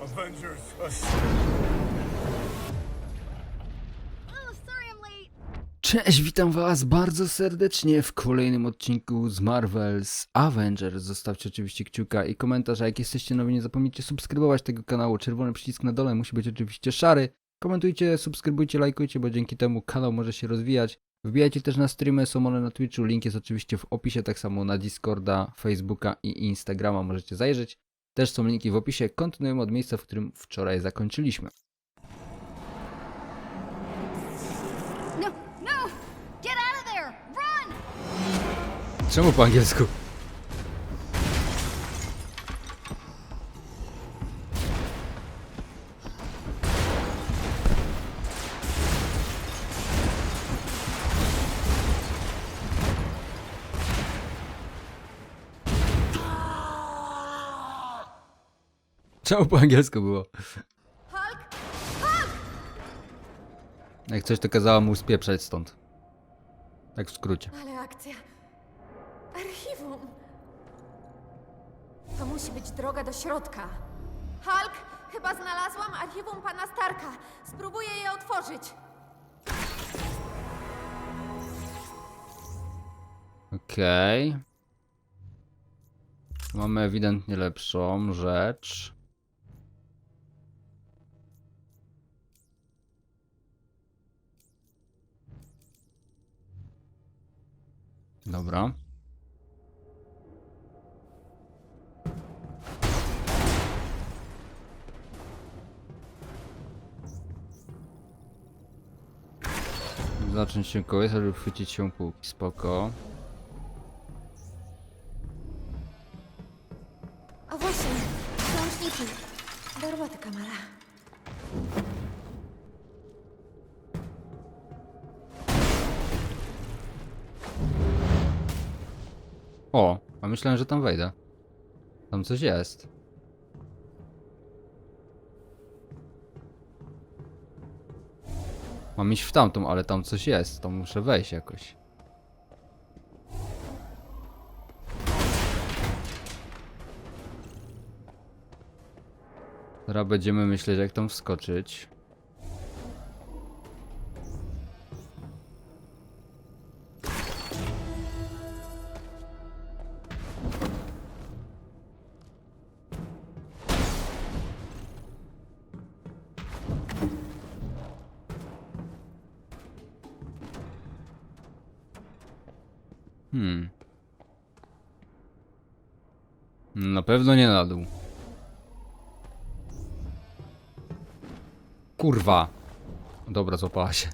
Avengers, Oh. Cześć, witam was bardzo serdecznie w kolejnym odcinku z Marvel's Avengers. Zostawcie oczywiście kciuka i komentarz, a jak jesteście nowi nie zapomnijcie subskrybować tego kanału. Czerwony przycisk na dole musi być oczywiście szary. Komentujcie, subskrybujcie, lajkujcie, bo dzięki temu kanał może się rozwijać. Wbijajcie też na streamy, są one na Twitchu, link jest oczywiście w opisie, tak samo na Discorda, Facebooka i Instagrama możecie zajrzeć. Też są linki w opisie. Kontynuujemy od miejsca, w którym wczoraj zakończyliśmy. No, no! Get out of there! Run! Czemu po angielsku? Czemu po angielsku było? Jak coś to kazała mu spieprzać stąd. Tak w skrócie. Ale akcja. Archiwum. To musi być droga do środka. Hulk, chyba znalazłam archiwum pana Starka. Spróbuję je otworzyć. Okej. Mamy ewidentnie lepszą rzecz. Dobra. Zacząć się kołysać lub chwycić się półki. Spoko. Myślałem, że tam wejdę. Tam coś jest. Mam iść w tamtą, ale tam coś jest. Tam muszę wejść jakoś. Teraz będziemy myśleć, jak tam wskoczyć. Hmm. Na pewno nie na dół. Kurwa. Dobra, złapała się.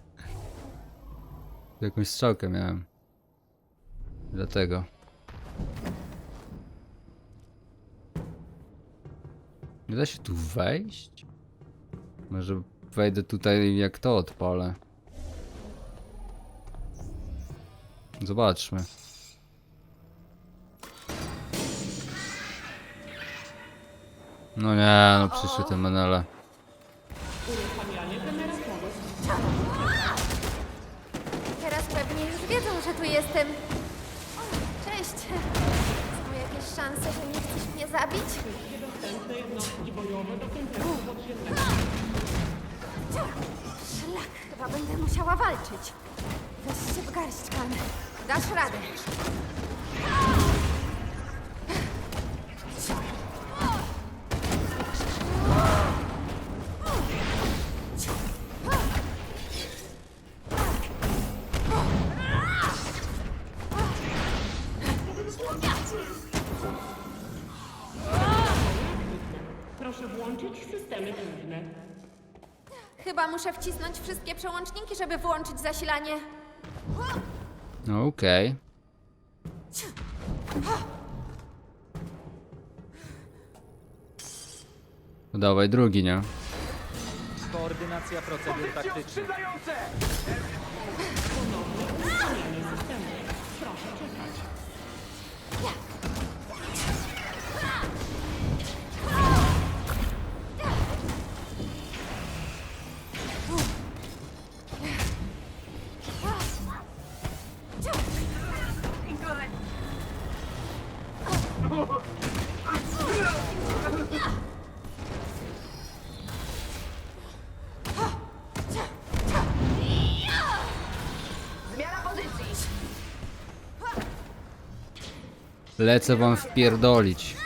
Jakąś strzałkę miałem. Dlatego. Nie da się tu wejść? Może wejdę tutaj jak to odpalę. Zobaczmy. No nie, no przyszły te menele. Teraz pewnie już wiedzą, że tu jestem. O, cześć. Są jakieś szanse, że nie chcesz mnie zabić? Szlak, chyba będę musiała walczyć. Weź się w garść, pan. Dasz radę. Muszę wcisnąć wszystkie przełączniki, żeby włączyć zasilanie. Okej. No dawaj drugi, nie? Koordynacja procedur taktycznych. Lecę wam wpierdolić.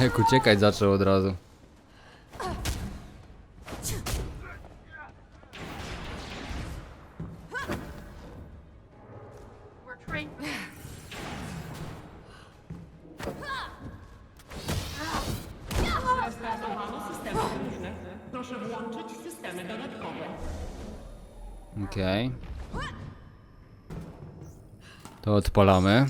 Jak uciekać zaczął od razu. Odpalamy.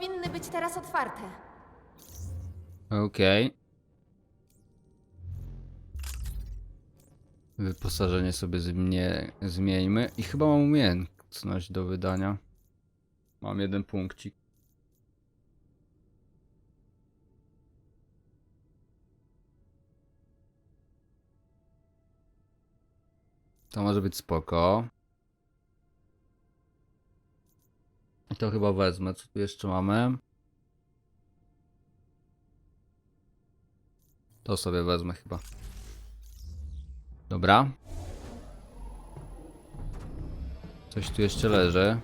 Powinny być teraz otwarte. Okej. Wyposażenie sobie zmie zmieńmy. I chyba mam umiejętność do wydania. Mam jeden punkcik. To może być spoko. To chyba wezmę. Co tu jeszcze mamy? To sobie wezmę chyba. Dobra. Coś tu jeszcze leży.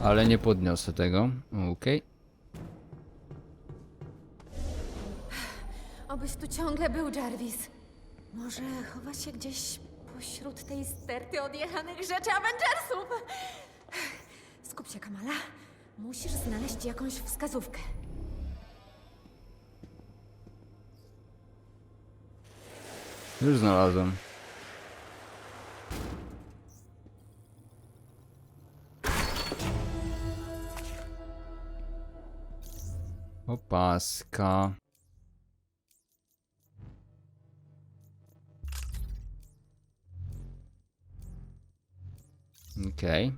Ale nie podniosę tego. Okej. Obyś tu ciągle był, Jarvis. Może chowa się gdzieś pośród tej sterty odjechanych rzeczy Avengersów. Skup się, Kamala. Musisz znaleźć jakąś wskazówkę. Już znalazłem. Opaska. Okej.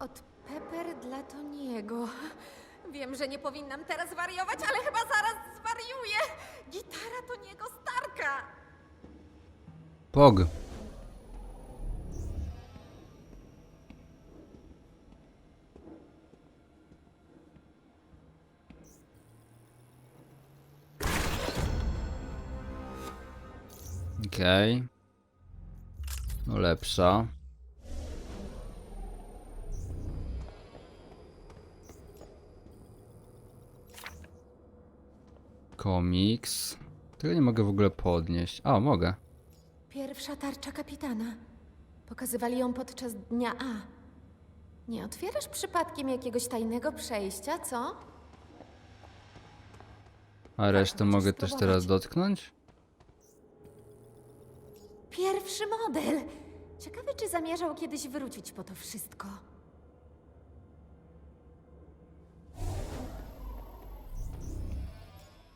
Od Pepper dla Toniego. Wiem, że nie powinnam teraz wariować, ale chyba zaraz zwariuję. Gitara Toniego Starka. Pog. Okej. No lepsza. Komiks. Tego nie mogę w ogóle podnieść. A, mogę. Pierwsza tarcza kapitana. Pokazywali ją podczas dnia A. Nie otwierasz przypadkiem jakiegoś tajnego przejścia, co? A resztę możesz mogę też teraz dotknąć? Pierwszy model! Ciekawe, czy zamierzał kiedyś wrócić po to wszystko.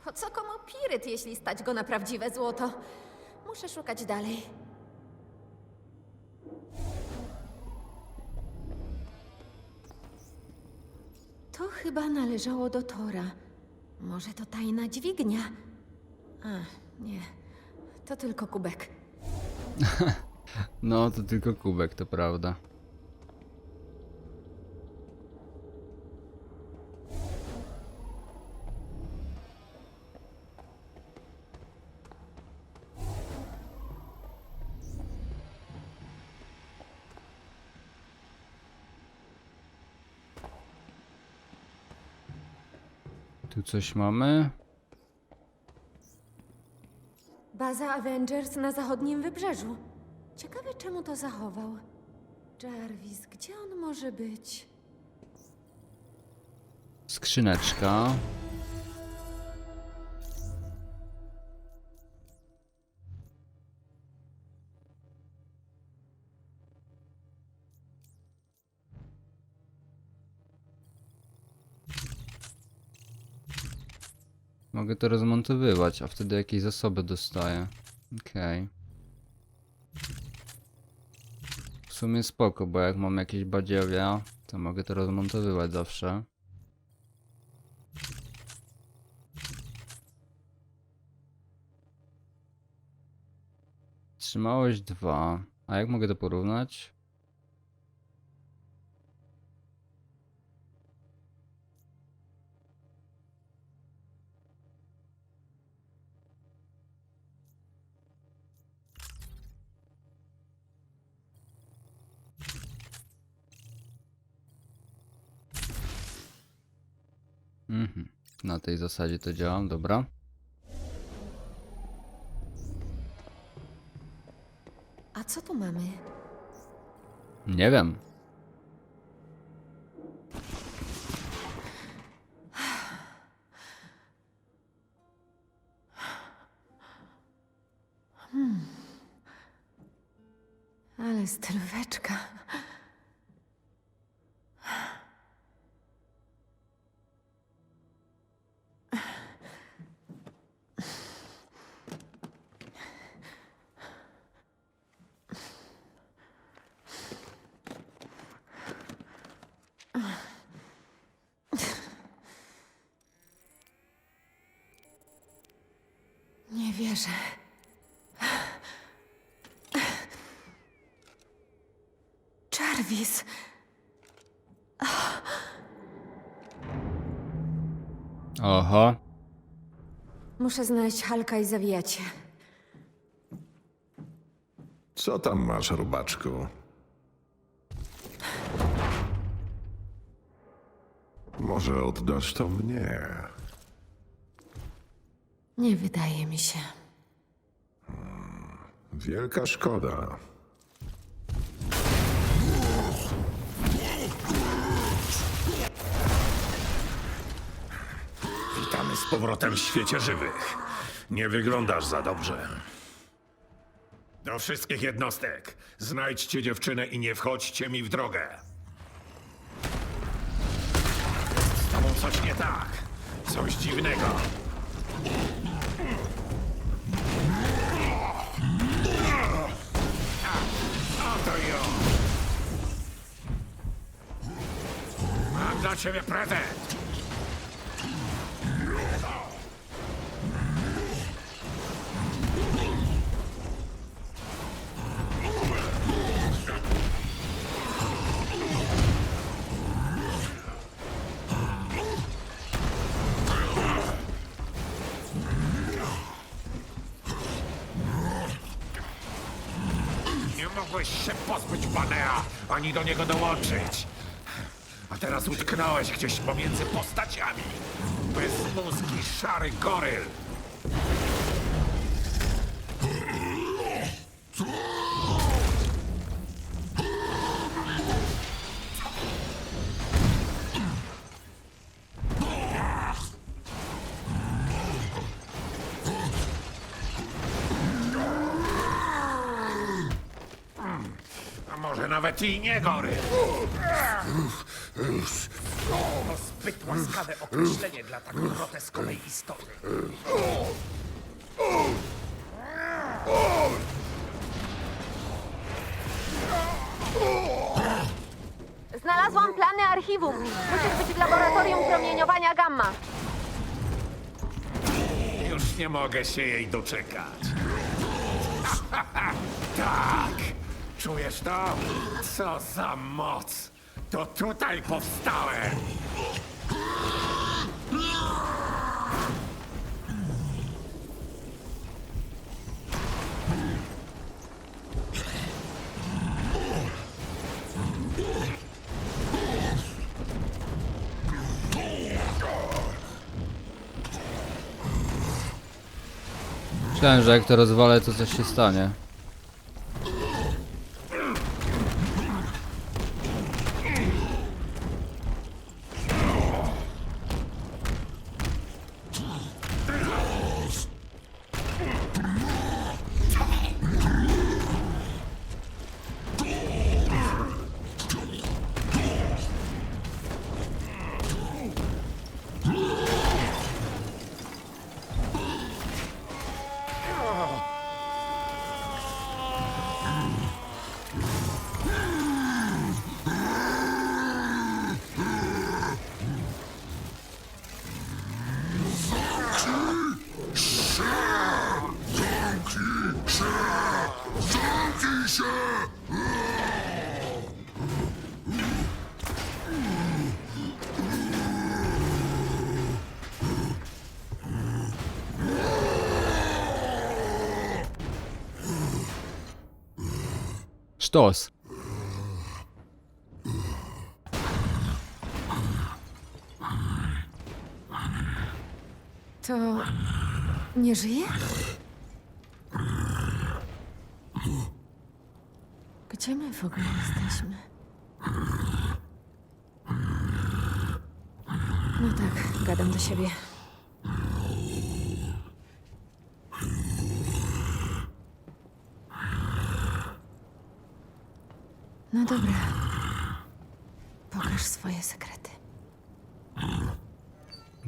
Po co komu piryt, jeśli stać go na prawdziwe złoto? Muszę szukać dalej. To chyba należało do Tora. Może to tajna dźwignia? A, nie. To tylko kubek. No, to tylko kubek, to prawda. Tu coś mamy. Baza Avengers na zachodnim wybrzeżu. Ciekawe, czemu to zachował. Jarvis, gdzie on może być? Skrzyneczka. Mogę to rozmontowywać, a wtedy jakieś zasoby dostaję. Okej. W sumie spoko, bo jak mam jakieś badziewia, to mogę to rozmontowywać zawsze. Trzymałość 2. A jak mogę to porównać? Mhm. Na tej zasadzie to działam, dobra. A co tu mamy? Nie wiem. Wierzę. Jarvis. Oho. Muszę znaleźć Halka i zawijać się. Co tam masz, robaczku? Może oddasz to mnie? Nie wydaje mi się. Wielka szkoda. Witamy z powrotem w świecie żywych. Nie wyglądasz za dobrze. Do wszystkich jednostek. Znajdźcie dziewczynę i nie wchodźcie mi w drogę. Z tobą coś nie tak. Coś dziwnego. Oto ją. Mam dla ciebie prezent. Mogłeś się pozbyć Banea, ani do niego dołączyć. A teraz utknąłeś gdzieś pomiędzy postaciami. Bezmózgi, szary goryl. Goryl. To zbyt łaskawe określenie dla tak groteskowej istoty. Znalazłam plany archiwum. Musisz być w laboratorium promieniowania gamma. Już nie mogę się jej doczekać. tak! Czujesz to? Co za moc! To tutaj powstałem! Myślałem, że jak to rozwalę, to coś się stanie. To nie żyje? Gdzie my w ogóle jesteśmy? No tak, gadam do siebie. No dobra. Pokaż swoje sekrety.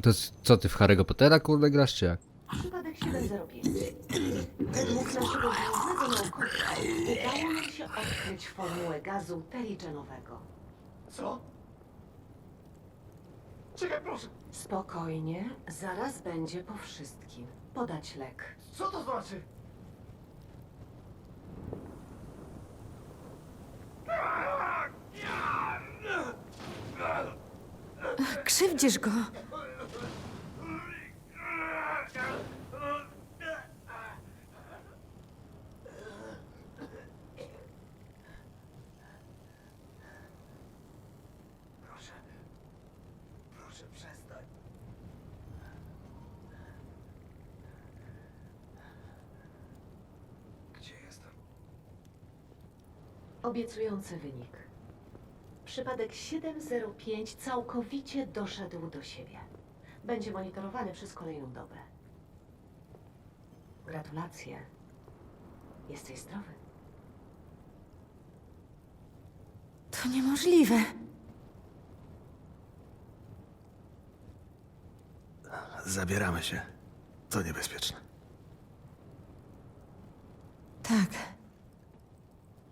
To c- co ty w Harry'ego Pottera kurde grasz czy jak? Przypadek 705. Według naszego głównego naukowca udało nam się odkryć formułę gazu teligенowego. Co? Czekaj, proszę. Spokojnie, zaraz będzie po wszystkim. Podać lek. Co to znaczy? Krzywdzisz go. Proszę. Proszę przestań. Gdzie jestem? Obiecujący wynik. Przypadek 705 całkowicie doszedł do siebie. Będzie monitorowany przez kolejną dobę. Gratulacje. Jesteś zdrowy. To niemożliwe. Zabieramy się. To niebezpieczne. Tak.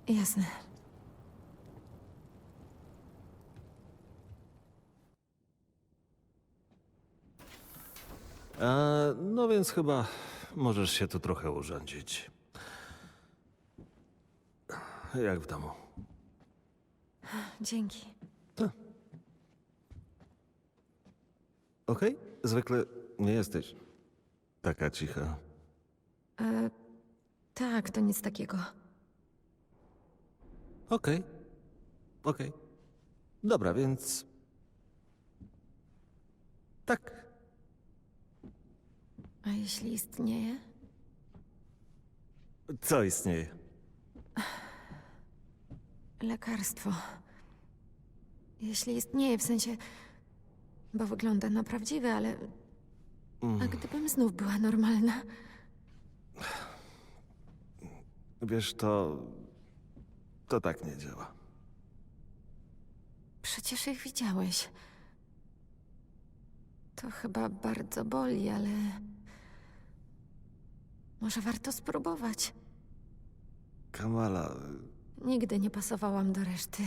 Jasne. A, no więc chyba możesz się tu trochę urządzić. Jak w domu. Dzięki. Okej? Zwykle nie jesteś taka cicha. E, tak, to nic takiego. Okej. Okej. Dobra, więc. Tak. A jeśli istnieje? Co istnieje? Lekarstwo. Jeśli istnieje, w sensie. Bo wygląda na prawdziwe, ale. A gdybym znów była normalna? Wiesz, to. To tak nie działa. Przecież ich widziałeś. To chyba bardzo boli, ale. Może warto spróbować. Kamala, Nigdy nie pasowałam do reszty.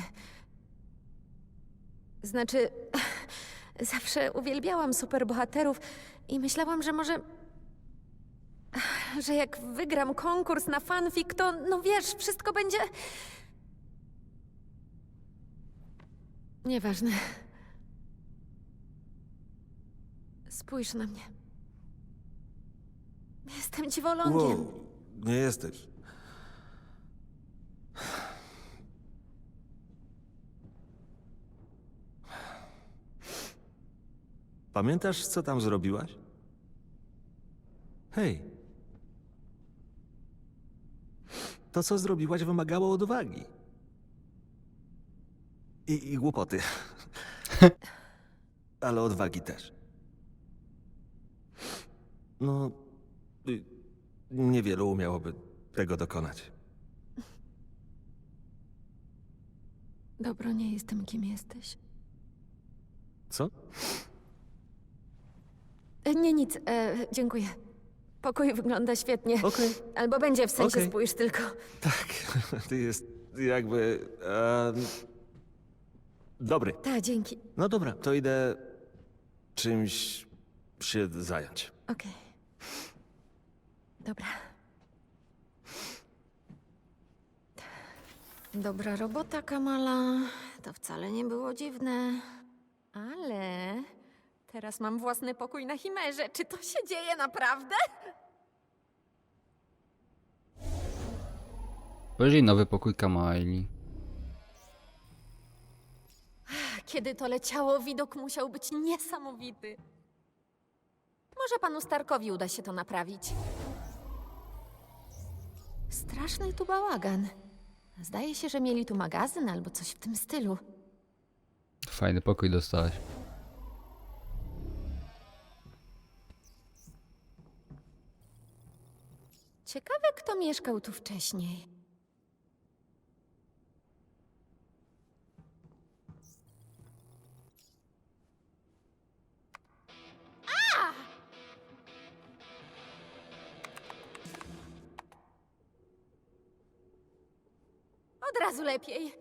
Znaczy, zawsze uwielbiałam superbohaterów i myślałam, że może. że jak wygram konkurs na fanfic, to no wiesz, wszystko będzie. Nieważne. Spójrz na mnie. Jestem dziwolągiem. wow, nie jesteś. Pamiętasz, co tam zrobiłaś? Hej, To, co zrobiłaś, wymagało odwagi. I, i głupoty. Ale odwagi też. No, y, niewielu umiałoby tego dokonać. Dobro, nie jestem kim jesteś. Co? E, Nie, nic, e, dziękuję. Pokój wygląda świetnie. Okej. Albo będzie, w sensie Okej. spójrz tylko. Tak, ty jest jakby. dobry. Ta, dzięki. No dobra, to idę czymś się zająć. Okej. Dobra. Dobra robota, Kamala. To wcale nie było dziwne. Ale teraz mam własny pokój na Chimerze. Czy to się dzieje naprawdę? Później nowy pokój Kamaili. Kiedy to leciało, widok musiał być niesamowity. Może panu Starkowi uda się to naprawić. Straszny tu bałagan. Zdaje się, że mieli tu magazyn albo coś w tym stylu. Fajny pokój dostałeś. Ciekawe, kto mieszkał tu wcześniej. Od razu lepiej.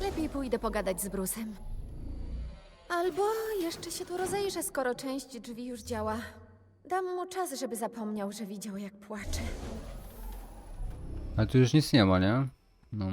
Lepiej pójdę pogadać z Brusem. Albo jeszcze się tu rozejrzę, skoro część drzwi już działa. Dam mu czas, żeby zapomniał, że widział, jak płacze. Ale tu już nic nie ma, nie? No.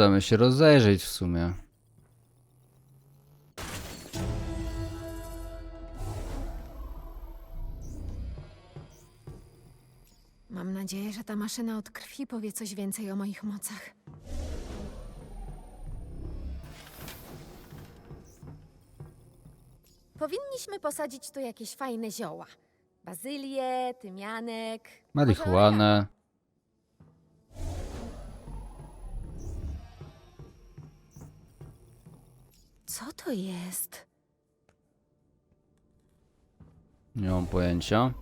Możemy się rozejrzeć w sumie. Mam nadzieję, że ta maszyna od krwi powie coś więcej o moich mocach. Powinniśmy posadzić tu jakieś fajne zioła. Bazylię, tymianek. Marihuanę. Co to jest? Nie mam pojęcia.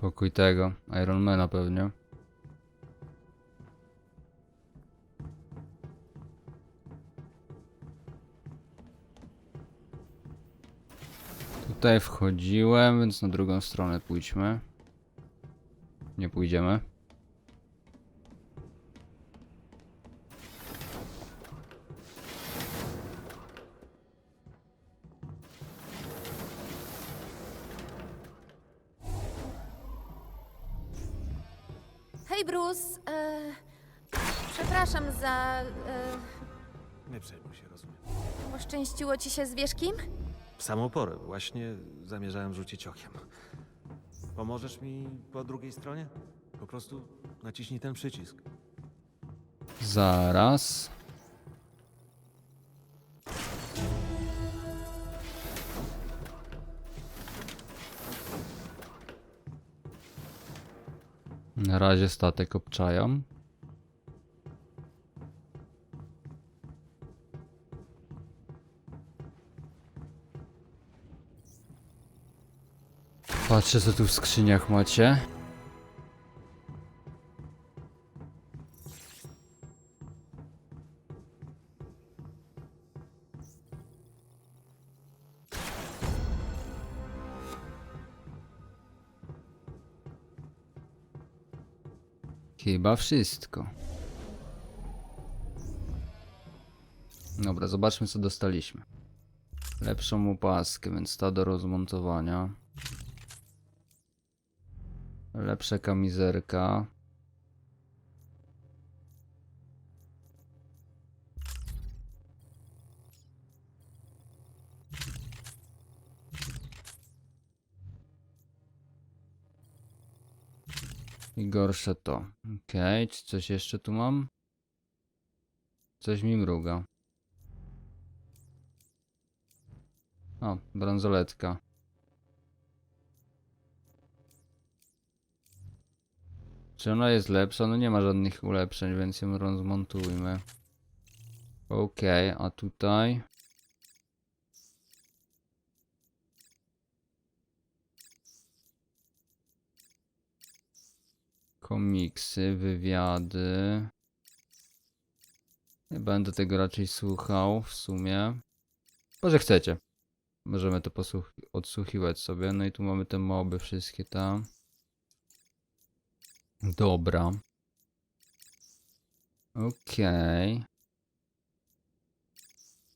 Pokój tego, Ironmana pewnie. Tutaj wchodziłem, więc na drugą stronę pójdźmy. Nie pójdziemy. Hej, Bruce. E, przepraszam za. E, Nie przejmuj się, rozumiem. poszczęściło ci się z wierzchim? W samą porę, właśnie zamierzałem rzucić okiem. Pomożesz mi po drugiej stronie? Po prostu naciśnij ten przycisk. Zaraz. Na razie statek obczajam. Patrzę co tu w skrzyniach macie. Chyba wszystko. Dobra, zobaczmy co dostaliśmy. Lepszą opaskę, więc ta do rozmontowania. Lepsza kamizerka. I gorsze to. Okej, czy coś jeszcze tu mam? Coś mi mruga. O, bransoletka. Czy ona jest lepsza? No nie ma żadnych ulepszeń, więc ją rozmontujmy. Okej, a tutaj? Komiksy, wywiady. Nie będę tego raczej słuchał w sumie. Może chcecie. Możemy to odsłuchiwać sobie. No i tu mamy te moby wszystkie tam. Dobra. Okej.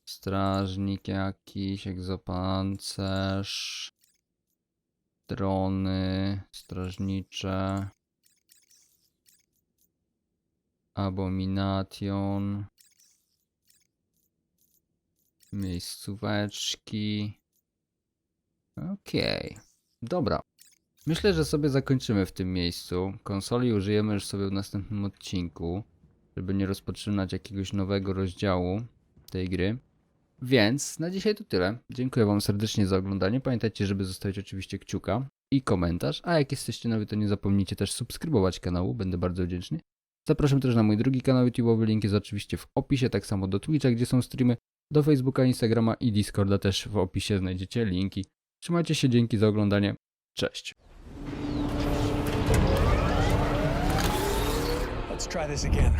Strażnik jakiś, egzopancerz. Drony strażnicze. Abomination. Miejscóweczki. Okej. Dobra. Myślę, że sobie zakończymy w tym miejscu. Konsoli użyjemy już sobie w następnym odcinku, żeby nie rozpoczynać jakiegoś nowego rozdziału tej gry. Więc na dzisiaj to tyle. Dziękuję Wam serdecznie za oglądanie. Pamiętajcie, żeby zostawić oczywiście kciuka i komentarz. A jak jesteście nowi, to nie zapomnijcie też subskrybować kanału. Będę bardzo wdzięczny. Zapraszam też na mój drugi kanał YouTube'owy. Link jest oczywiście w opisie, tak samo do Twitcha, gdzie są streamy, do Facebooka, Instagrama i Discorda też w opisie znajdziecie linki. Trzymajcie się, dzięki za oglądanie. Cześć. Let's try this again.